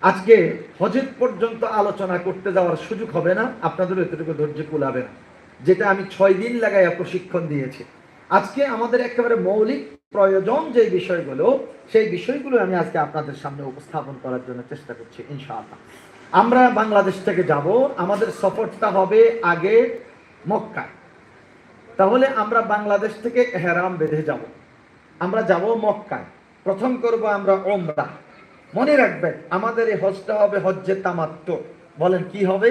আজকে হজের পর্যন্ত আলোচনা করতে যাওয়ার সুযোগ হবে না, আপনাদের এতটুকু ধৈর্য কুলাবে না। যেটা আমি ছয় দিন লাগাইয়া প্রশিক্ষণ দিয়েছি। আজকে আমাদের একেবারে মৌলিক প্রয়োজন যে বিষয়গুলো, সেই বিষয়গুলো আমি আজকে আপনাদের সামনে উপস্থাপন করার জন্য চেষ্টা করছি, ইনশাআল্লাহ। আমরা বাংলাদেশ থেকে যাব, আমাদের সফরটা হবে আগে মক্কায়। তাহলে আমরা বাংলাদেশ থেকে হেরাম বেঁধে যাব। আমরা যাব মক্কায়। প্রথম করব আমরা ওমরা। মনে রাখবেন, আমাদের এই হজটা হবে হজ্জে তামাত্ম বলেন, কি হবে?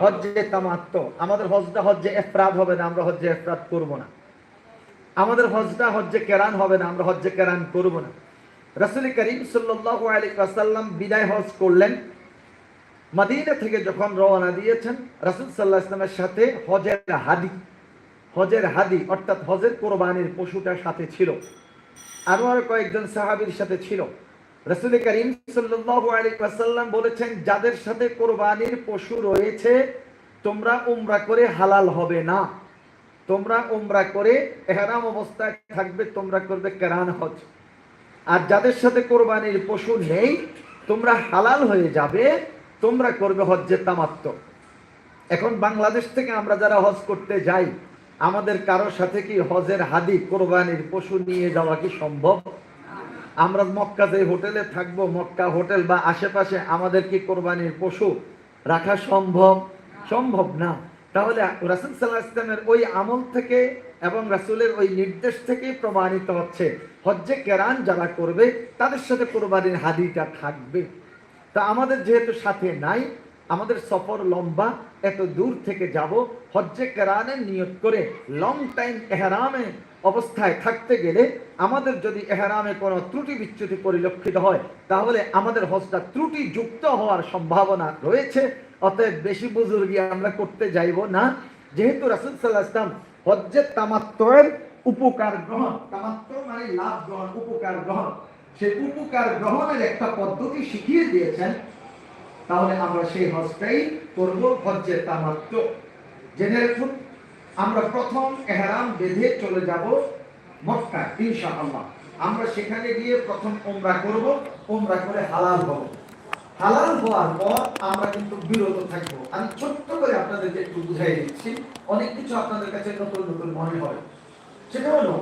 হজ্জে তামাত্ম আমাদের হজটা হজ্জে এফরাদ হবে না, আমরা হজ্জে এফরাদ করব না। আমাদের হজটা হজ্জে কেরান হবে না, আমরা হজ্জে কেরান করব না। রাসুল করিম ওয়াসাল্লাম বিদায় হজ করলেন। মদিনা থেকে যখন রওনা দিয়েছেন, রাসূল সাল্লাল্লাহু আলাইহি ওয়াসাল্লামের সাথে হজের হাদি হজের হাদি, অর্থাৎ হজের কোরবানির পশুটার সাথে ছিল। আরও আর কয়েকজন সাহাবীর সাথে ছিল। রসুল করিম ওয়াসাল্লাম বলেছেন, যাদের সাথে কোরবানির পশু রয়েছে, তোমরা উমরা করে হালাল হবে না। তোমরা উমরা করে এহরাম অবস্থায় থাকবে, তোমরা করবে কেরান হজ। আর যাদের সাথে কোরবানির পশু নেই, তোমরা হালাল হয়ে যাবে, তোমরা করবে হজ্জে তামাত্ম এখন বাংলাদেশ থেকে আমরা যারা হজ করতে যাই, আমাদের কারোর সাথে কি হজের হাদি কোরবানির পশু নিয়ে যাওয়া কি সম্ভব? আমরা মক্কা যে হোটেলে থাকব, মক্কা হোটেল বা আশেপাশে আমাদের কি কোরবানির পশু রাখা সম্ভব? সম্ভব না। তাহলে রাসুল সাল্লাহ ইসলামের ওই আমল থেকে এবং রাসুলের ওই নির্দেশ থেকে প্রমাণিত হচ্ছে, হজ্জে কেরান যারা করবে, তাদের সাথে কোরবানির হাদিটা থাকবে। তা আমাদের যেহেতু সাথে নাই আমাদের সফর লম্বা, এত দূর থেকে যাব, হজ্জে কেরানের নিয়ত করে লং টাইম এহরামে অবস্থায় থাকতে গেলে আমাদের যদি এহরামে কোনো ত্রুটি বিচ্যুতি পরিলক্ষিত হয়, তাহলে আমাদের হজটা ত্রুটি যুক্ত হওয়ার সম্ভাবনা রয়েছে। অতএব বেশি বুজুর্গি আমরা করতে যাইব না। যেহেতু রাসুল সাল্লাহ ইসলাম হজ্জের তামাত্মের উপকার গ্রহণ তামাত্ম মানে লাভ গ্রহণ, উপকার গ্রহণ। সেই উপকার গ্রহণের একটা পদ্ধতি শিখিয়ে দিয়েছেন তাহলে আমরা সেই হজটাই করব হজ্জের তামাত্ম। জেনে রাখুন, আমরা প্রথম এহরাম বেঁধে চলে যাব মক্কা ইনশাআল্লাহ। আমরা সেখানে গিয়ে প্রথম ওমরা করব ওমরা করে হালাল হব। হালাল হওয়ার পর আমরা কিন্তু বিরত থাকব। আমি ছোট্ট করে আপনাদেরকে একটু বুঝাই দিচ্ছি, অনেক কিছু আপনাদের কাছে নতুন নতুন মনে হয় সেটা হলো,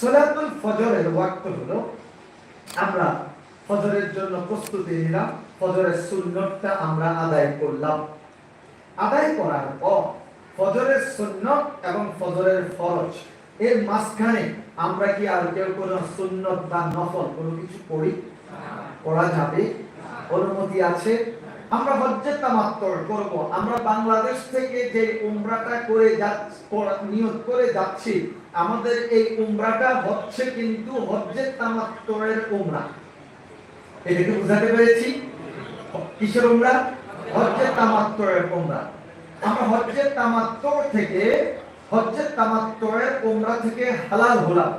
সলাতুল ফজরের ওয়াক্ত হলো, আমরা ফজরের জন্য প্রস্তুতি নিলাম। ফজরের সুন্নতটা আমরা আদায় করলাম। আদায় করার পর ফজরের সুন্নত এবং ফজরের ফরজ, এর মাঝখানে আমরা কি আর কেউ কোনো সুন্নত বা নফল কোনো কিছু পড়ি? পড়া যাবে। অনুমতি আছে? আমরা হজ্জের তামাত্তর করব। আমরা বাংলাদেশ থেকে যে উমরাটা করে নিয়ত করে যাচ্ছি, আমাদের এই উমরাটা হচ্ছে কিন্তু হজ্জের তামাত্তরের উমরা। এটাকে বুঝাতে পেরেছি? কিসের উমরা? হজ্জের তামাত্তরের উমরা। আমরা হজ্জের তামাত্তর থেকে, হজ্জের তামাত্তরের উমরা থেকে হালাল হলাম।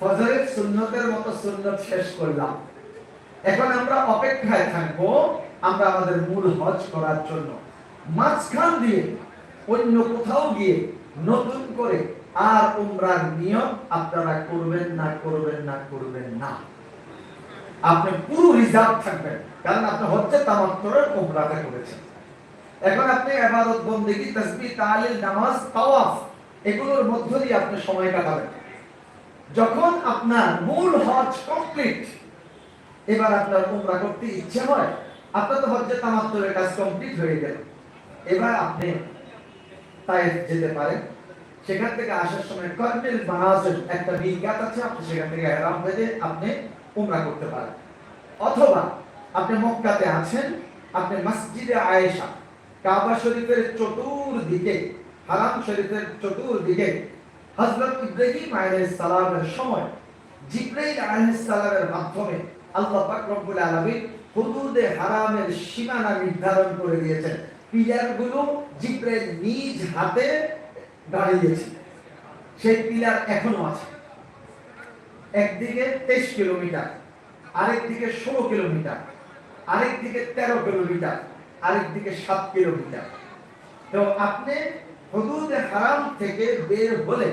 ফজরের সুন্নতের মতো সুন্নত শেষ করলাম। এখন আমরা অপেক্ষায় থাকব আমরা আমাদের মূল হজ করার জন্য। মাঝখান দিয়ে, অন্য কোথাও গিয়ে নতুন করে আর উমরার নিয়ম আপনারা করবেন না করবেন না করবেন না। আপনি পুরো রিজার্ভ থাকবেন। কারণ আপনি হচ্ছে তামাত্তরের উমরাটা করেছেন। এখন আপনি ইবাদত বন্দেগী, তাসবিহ তাহলিল নামাজ, তাওয়াফ, এগুলোর মধ্য দিয়ে আপনি সময় কাটাবেন। যখন আপনার মূল হজ কমপ্লিট, এবার আপনার উমরা করতে ইচ্ছে হয় আপনার তো হজ্জে তামাত্তরের কাজ কমপ্লিট হয়ে গেল এবার আপনি তাইফ যেতে পারেন। সেখান থেকে আসার সময় কর্নেল বানাজের একটা মিকাত আছে, আপনি সেখান থেকে হেরাম বেঁধে আপনি উমরা করতে পারেন। অথবা আপনি মক্কাতে আছেন, আপনি মসজিদে আয়েশা, কাবা শরীফের চতুর্দিকে, হারাম শরীফের চতুর্দিকে হযরত ইব্রাহিম আলাইহিস সালামের সময়, জিব্রাইল আলাইহিস সালামের মাধ্যমে আল্লাহ পাক রব্বুল আলামিন হুদুদে হারামের সীমানা নির্ধারণ করে দিয়েছেন। পিলারগুলো জিব্রাইল নিজ হাতে দাঁড়িয়েছে। সেই পিলার এখনও আছে। একদিকে তেইশ কিলোমিটার, আরেকদিকে ষোলো কিলোমিটার, আরেকদিকে তেরো কিলোমিটার, আরেকদিকে সাত কিলোমিটার। তো আপনি হদুদে হারাম থেকে বের হলে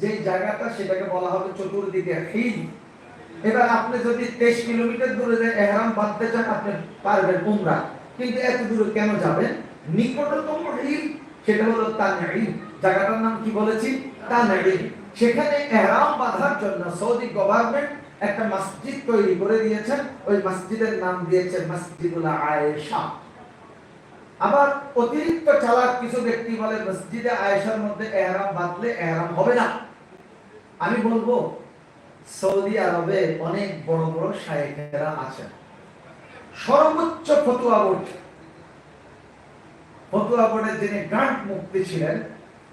যে জায়গাটা সেটাকে বলা হবে চতুর্দিকে হিল এবার আপনি যদি তেইশ কিলোমিটার দূরে যে এহরাম বাঁধতে চান আপনি পারবেন উমরা। কিন্তু এত দূরে কেন যাবেন? নিকটতম হিল সেটা হলো তানঈম। জায়গাটার নাম কি বলেছি? তানঈম। সেখানে এহরাম বাঁধার জন্য সৌদি গভর্নমেন্ট একটা মসজিদ তৈরি করে দিয়েছেন। ওই মসজিদের নাম দিয়েছেন মসজিদুল আয়েশা। আবার অতিরিক্ত চালাক কিছু ব্যক্তি বলে, মসজিদে আয়েশার মধ্যে এহরাম বাঁধলে এহরাম হবে না। আমি বলব, সৌদি আরবে অনেক বড় বড় শায়েখেরা আছেন। সর্বোচ্চ ফতুয়া বোর্ড। ফতুয়া বোর্ডের যিনি গ্রান্ট মুক্তি ছিলেন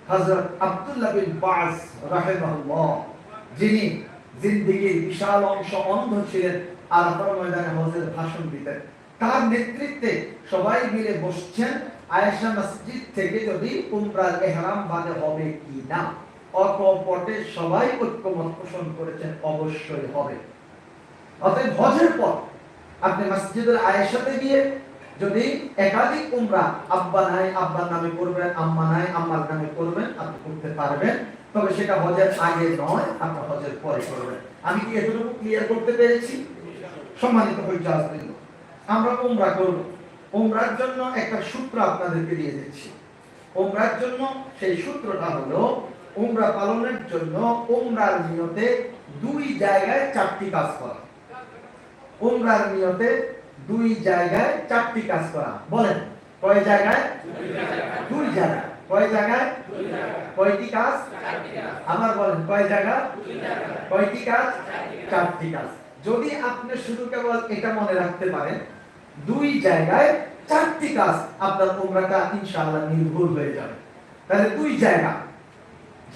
হযরত আব্দুল্লাহ বিন বাস রাহিমাহুল্লাহ, যিনি জিন্দেগির বিশাল অংশ অন্ধ ছিলেন আরাফার ময়দানে হজের ভাষণ দিতেন। তার নেতৃত্বে সবাই মিলে বসছেন আয়েশা মসজিদ থেকে যদি উমরার এহরাম বাদে হবে কি না? অকপটে সবাই ঐক্যমত পোষণ করেছেন, অবশ্যই হবে। অতএব হজের পর আপনি মসজিদুল আয়েশাতে গিয়ে যদি একাধিক উমরা আব্বা নাই, আব্বার নামে করবেন, আম্মা নাই, আম্মার নামে করবেন, আপনি করতে পারবেন। তবে সেটা হজের আগে নয়, আপনি হজের পরে করবেন। আমি কি এতটুকু ক্লিয়ার করতে পেরেছি? সম্মানিত হইজাজবৃন্দ আমরা উমরা করব। উমরার জন্য একটা সূত্র আপনাদেরকে দিয়ে দিচ্ছি। উমরার জন্য সেই সূত্রটা হলো, উমরা পালনের জন্য উমরার নিয়তে দুই জায়গায় চারটি কাজ করা। উমরার নিয়তে দুই জায়গায় চারটি কাজ করা। বলেন, কয় জায়গায়? দুই জায়গায়। কয় জায়গায়? কয়টি কাজ? আবার বলেন, কয় জায়গা কয়টি কাজ? চারটি কাজ। যদি আপনি শুধু কেবল এটা মনে রাখতে পারেন, দুই জায়গায় চারটি কাজ আপনার উমরাটা ইনশাআল্লাহ নির্ভুল হয়ে যাবে। তাহলে দুই জায়গা।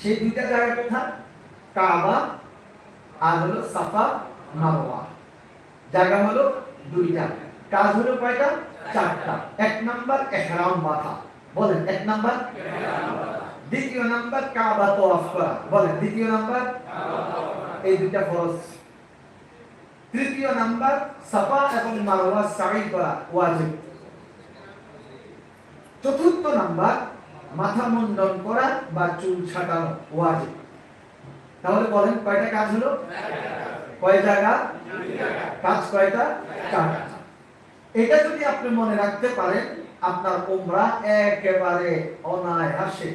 সেই দুইটা জায়গা কোথায়? কাবা আর হলো সাফা মারওয়া। জায়গা হলো দুইটা। কাজ হলো কয়টা? চারটা। এক নাম্বার বাঁধা বলেন এক নাম্বার? দ্বিতীয় নাম্বার কাবা তওয়াফ করা। বলেন দ্বিতীয় নাম্বার? এই দুইটা ফরজ। তৃতীয় নাম্বার সাফা এবং মারওয়া সাই করা ওয়াজিব। চতুর্থ নাম্বার মাথা মুন্ডন করা বা চুল ছাটানো ওয়াজিব। তাহলে বলেন কয়টা কাজ হলো? কয় জায়গা। কাজ কয়টা? চারটা। এটা যদি আপনি মনে রাখতে পারেন, আপনার উমরা একেবারে অনায়াসে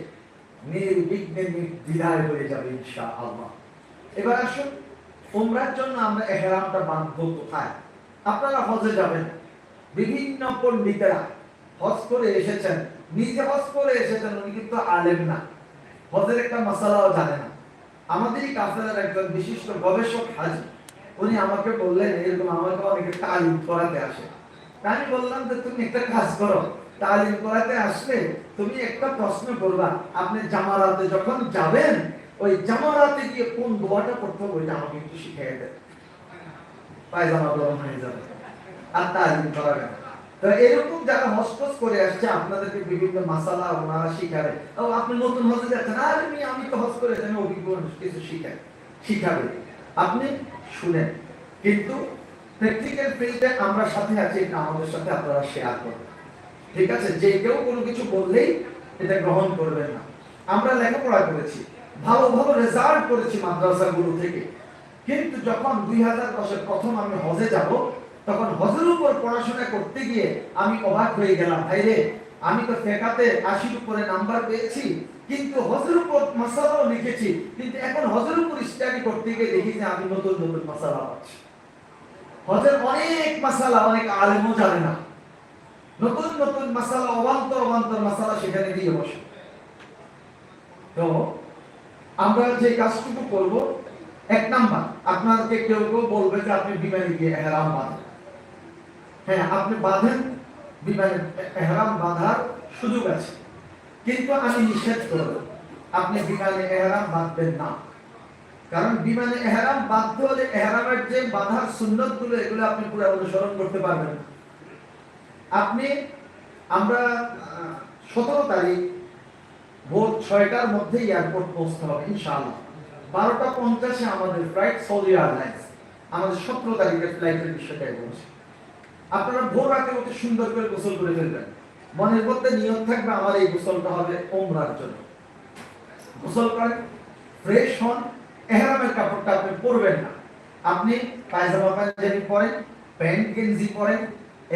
নির্বিঘ্নে নির্দ্বিধায় হয়ে যাবে ইনশাআল্লাহ। এবার আসুন, উমরার জন্য আমরা এহরামটা বাঁধবো কোথায়? আপনারা হজে যাবেন। বিভিন্ন পণ্ডিতেরা হজ করে এসেছেন। নিজে হজ করে এসেছেন, উনি কিন্তু আলেম না। হজের একটা মশালাও জানে না। আমাদেরই কাফেলার একজন বিশিষ্ট গবেষক হাজি, উনি আমাকে বললেন, এরকম আমাকে অনেকে তালিম করাতে আসে। আমি বললাম যে তুমি একটা কাজ করো, তালিম করাতে আসলে তুমি একটা প্রশ্ন করবা। আপনি জামারাতে যখন যাবেন, ওই জামারাতে গিয়ে কোন দোয়াটা করতে হবে ওইটা আমাকে একটু শিখিয়ে দেন। পায়জামা গরম হয়ে যাবে, আর তালিম করাবেন তো এরকম যারা হস্তস করে আসছে, আপনাদেরকে বিভিন্ন মাসালা ওনারা শিখাবে। ও, আপনি নতুন হজে যাচ্ছেন, আরে আমি আমি তো হজ করে অভিজ্ঞ কিছু শিখাই। শিখাবে। আপনি শুনেন। কিন্তু প্র্যাকটিক্যাল ফিল্ডে আমরা সাথে আছি, এটা আমাদের সাথে আপনারা শেয়ার করবেন। ঠিক আছে? যে কেউ কোনো কিছু বললেই এটা গ্রহণ করবেন না। আমরা লেখাপড়া করেছি, ভালো ভালো রেজাল্ট করেছি মাদ্রাসাগুলো থেকে। কিন্তু যখন দুই হাজার দশের প্রথম আমি হজে যাব, তখন হজের উপর পড়াশোনা করতে গিয়ে আমি অবাক হয়ে গেলাম, ভাই রে, আমি তো ফেকাতে আশির উপরে নাম্বার পেয়েছি, কিন্তু হজের উপর মশালাও লিখেছি, কিন্তু এখন হজের উপর স্টাডি করতে গিয়ে দেখি যে আমি নতুন নতুন মশালা পাচ্ছি। হজের অনেক মশালা অনেক আলেমও জানে না। নতুন নতুন মশালা অবান্তর অবান্তর মশালা সেখানে দিয়ে বসে। তো আমরা যে কাজটুকু করব, এক নাম্বার, আপনাকে কেউ কেউ বলবে যে আপনি বিমানে গিয়ে এহরাম বাঁধেন। হ্যাঁ আপনি বাঁধেন, বিমানে এহরাম বাঁধার সুযোগ আছে। কিন্তু আমি নিষেধ করব, আপনি বিমানে এহরাম বাঁধবেন না। কারণ বিমানে এহরাম বাঁধতে হলে এহরামের যে বাঁধার সুন্নতগুলো এগুলো আপনি পুরো অনুসরণ করতে পারবেন। আপনি, আমরা সতেরো তারিখ ভোর ছয়টার মধ্যে এয়ারপোর্ট পৌঁছতে হবে, ইনশাআল্লাহ। বারোটা পঞ্চাশে আমাদের ফ্লাইট সৌদি এয়ারলাইন্স আমাদের সতেরো তারিখের ফ্লাইটের বিষয়টাই বলছি আপনারা ভোর রাতে উঠে সুন্দর করে গোসল করে ফেলবেন। মনের মধ্যে নিয়ত থাকবে, আমার এই গোসলটা হবে ওমরার জন্য। গোসল করেন, ফ্রেশ হন এহরামের কাপড়টা আপনি পরবেন না। আপনি পায়জামা পাঞ্জাবি পরেন, প্যান্ট, গেঞ্জি পরেন,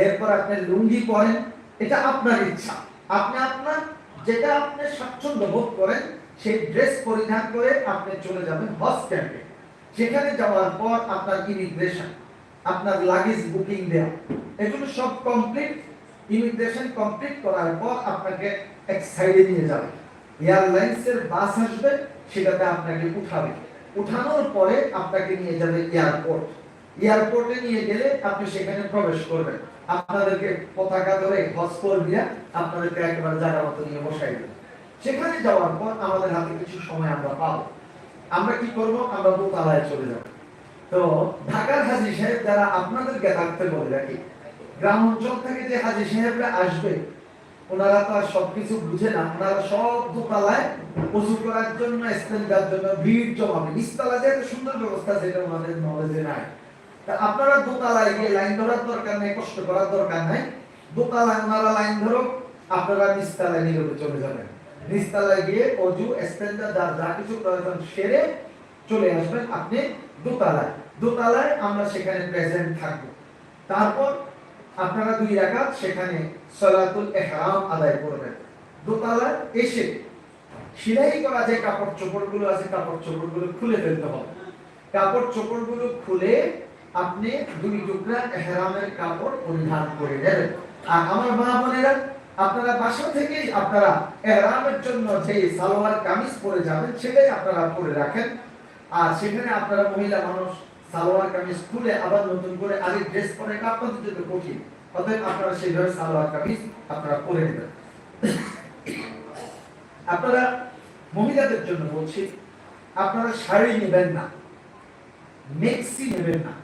এরপর আপনি লুঙ্গি পরেন, এটা আপনার ইচ্ছা। আপনি আপনার যেটা আপনি স্বাচ্ছন্দ্য বোধ করেন, সেই ড্রেস পরিধান করে আপনি চলে যাবেন হজ ক্যাম্পে। সেখানে যাওয়ার পর আপনার ইমিগ্রেশন, আপনার লাগেজ বুকিং দেওয়া এগুলো সব কমপ্লিট ইমিগ্রেশন কমপ্লিট করার পর আপনাকে এক সাইডে নিয়ে যাবে। এয়ারলাইন্সের বাস আসবে, সেটাতে আপনাকে উঠাবে। উঠানোর পরে আপনাকে নিয়ে যাবে এয়ারপোর্ট। এয়ারপোর্টে নিয়ে গেলে আপনি সেখানে প্রবেশ করবেন। আপনাদেরকে পতাকা ধরে হসপর দিয়ে আপনাদেরকে একেবারে জায়গা মতো নিয়ে বসাই দেবে। সেখানে যাওয়ার পর আমাদের হাতে কিছু সময় আমরা পাবো। আমরা কি করব? আমরা দোতলায় চলে যাব। তো ঢাকার হাজি সাহেব যারা আপনাদেরকে থাকতে বলে রাখি, গ্রাম অঞ্চল থেকে যে হাজি সাহেবরা আসবে ওনারা তো আর সবকিছু বুঝে না। ওনারা সব দোতলায় উজু করার জন্য ইস্তেঞ্জার জন্য ভিড় জমাবে। নিচতলা যে একটা সুন্দর ব্যবস্থা যেটা ওনাদের নলেজে নাই। তা আপনারা দোতলায় গিয়ে লাইন ধরার দরকার নেই, কষ্ট করার দরকার নাই। দোতলায় ওনারা লাইন ধরো আপনারা নিচতলায় নীরবে চলে যাবেন। নিচতলায় গিয়ে অজু ইস্তেঞ্জা যার যা কিছু প্রয়োজন সেরে চলে আসবেন আপনি দোতলায়। দোতলায় আমরা সেখানে প্রেজেন্ট থাকব। তারপর আপনারা দুই রাকাত সেখানে সলাতুল ইহরাম আদায় করবেন। দোতলায় এসে সিলাই করা যে কাপড় চোপড়গুলো আছে, কাপড় চোপড়গুলো খুলে ফেলতে হবে। কাপড় চোপড়গুলো খুলে আপনি দুই টুকরা এহরামের কাপড় পরিধান করে নেবেন। আর আমার মা বোনেরা, আপনারা বাসা থেকেই আপনারা এহরামের জন্য যে সালোয়ার কামিজ পরে যাবেন, সেটাই আপনারা পরে রাখেন। আর সেখানে আপনারা মহিলা মানুষ সালোয়ার কামিজ খুলে আবার নতুন করে আরেক ড্রেস পরে এটা আপনাদের জন্য কঠিন। অতএব আপনারা সেইভাবে সালোয়ার কামিজ আপনারা পরে নেবেন। আপনারা মহিলাদের জন্য বলছি, আপনারা শাড়ি নেবেন না, মেক্সি নেবেন না।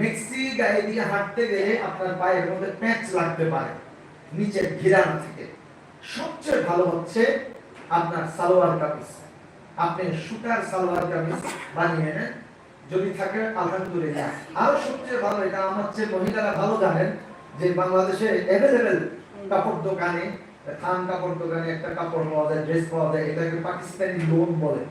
মেক্সি গায়ে দিয়ে হাঁটতে গেলে আপনার পায়ের মধ্যে প্যাঁচ লাগতে পারে, নিচের ঘিরানো থেকে। সবচেয়ে ভালো হচ্ছে আপনার সালোয়ার কামিজ। আপনি সুতার সালোয়ার কামিজ বানিয়ে নেন যদি থাকে, আলহামদুলিল্লাহ। আরও সবচেয়ে ভালো, এটা আমার চেয়ে মহিলারা ভালো জানেন, যে বাংলাদেশে অ্যাভেলেবেল কাপড় দোকানে, থান কাপড় দোকানে একটা কাপড় পাওয়া যায় ড্রেস পাওয়া যায় এটাকে পাকিস্তানি লোন বলে।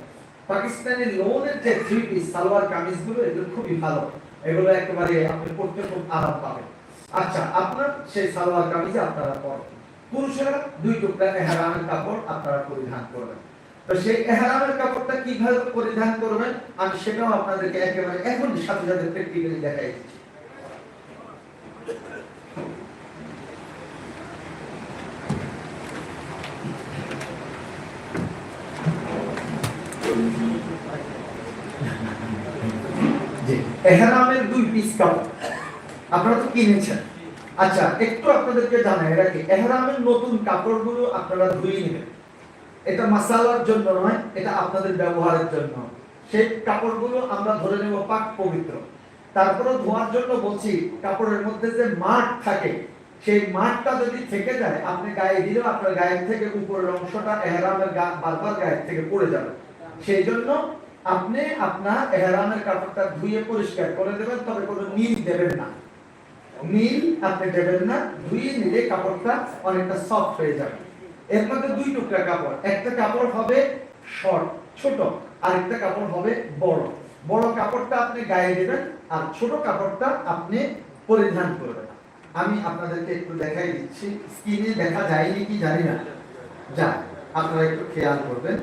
পাকিস্তানি লোনের যে থ্রি পিস সালোয়ার কামিজগুলো, এগুলো খুবই ভালো। এগুলো একেবারে আপনি পড়তে খুব আরাম পাবেন। আচ্ছা আপনার সেই সালোয়ার কামিজ আপনারা পরেন। পুরুষেরা দুই টুকরা এহরামের কাপড় আপনারা পরিধান করবেন। তো সেই এহরামের কাপড়টা কীভাবে পরিধান করবেন, আমি সেটাও আপনাদেরকে একেবারে এখন সাথে সাথে প্র্যাকটিক্যালি দেখাই এহরামের দুই পিস কাপড়। আপনারা তো কিনেছেন। আচ্ছা একটু আপনাদেরকে জানাই রাখি, এহরামের নতুন কাপড়গুলো আপনারা ধুয়ে নেবেন। এটা মাসালার জন্য নয়, এটা আপনাদের ব্যবহারের জন্য। সেই কাপড়গুলো আমরা ধরে নেব পাক পবিত্র। তারপরে ধোয়ার জন্য বলছি, কাপড়ের মধ্যে যে মাঠ থাকে, সেই মাঠটা যদি থেকে যায়, আপনি গায়ে দিলেও আপনার গায়ের থেকে উপরের অংশটা এহরামের বারবার গায়ের থেকে পড়ে যাবে। সেই জন্য আপনি আপনার এহরামের কাপড়টা ধুয়ে পরিষ্কার করে দেবেন, তবে কোনো নীল দেবেন না। নীল আপনি দেবেন না, ধুয়ে নিলে কাপড়টা অনেকটা সফট হয়ে যাবে। এর মধ্যে দুই টুকরা কাপড়। একটা কাপড় হবে শর্ট, ছোট আর একটা কাপড় হবে বড়। বড় কাপড়টা আপনি গায়ে দেবেন আর ছোট কাপড়টা আপনি পরিধান করবেন। আমি আপনাদেরকে একটু দেখাই দিচ্ছি। স্ক্রিনে দেখা যায়নি কি জানি না। যা আপনারা একটু খেয়াল করবেন।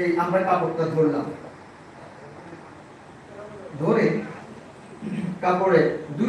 এই আমরা কাপড়টা ধরলাম। ধরে কাপড়ে